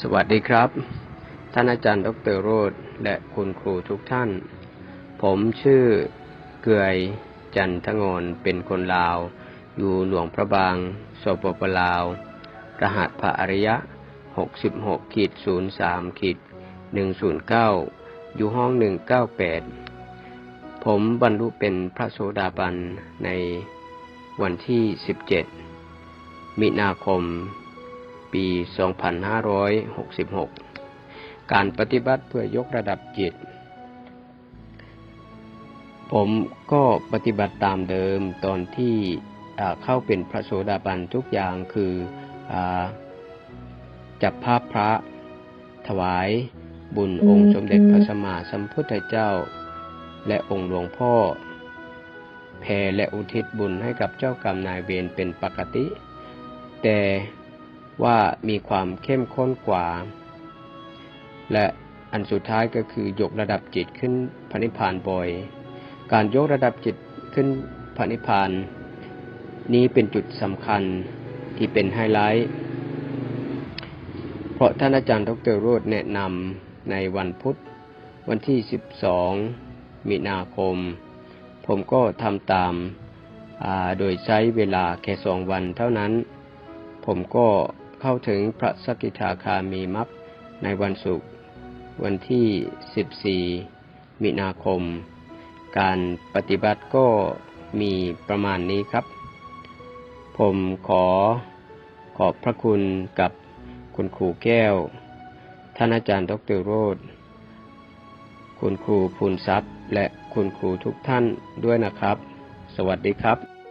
สวัสดีครับ ท่านอาจารย์ดรโรธและคุณครูทุกท่าน ผมชื่อเกือยจันทงนเป็นคนลาว อยู่หลวงพระบางสปปลาว รหัสพระอริยะ 66ขีด03ขีด109 อยู่ห้อง 198 ผมบรรลุเป็นพระโสดาบันในวันที่ 17 มินาคม ปี 2566 การปฏิบัติเพื่อยกระดับจิต ผมก็ปฏิบัติตามเดิมตอนที่เข้าเป็นพระโสดาบันทุกอย่างคืออจับภาพพระถวายบุญองค์สมเด็จพระสัมมาสัมพุทธเจ้า และองค์หลวงพ่อแผ่และอุทิศบุญให้กับเจ้ากรรมนายเวรเป็นปกติ แต่ ว่ามีความเข้มข้นกว่า และอันสุดท้ายก็คือยกระดับจิตขึ้นพระนิพพานบ่อย การยกระดับจิตขึ้นพระนิพพาน นี้เป็นจุดสำคัญที่เป็นไฮไลท์ เพราะท่านอาจารย์ดรโรธแนะนำในวันพุธวันที่ 12 มีนาคม ผมก็ทำตามาโดยใช้เวลาแค่สองวันเท่านั้น ผมก็ เข้าถึงพระสกิทาคามีมักในวันศุกร์วันที่ 14 มีนาคม การปฏิบัติก็มีประมาณนี้ครับ ผมขอขอบพระคุณกับคุณครูแก้ว ท่านอาจารย์ดรโรธคุณครูภูนทรัพย์ และคุณครูทุกท่านด้วยนะครับ สวัสดีครับ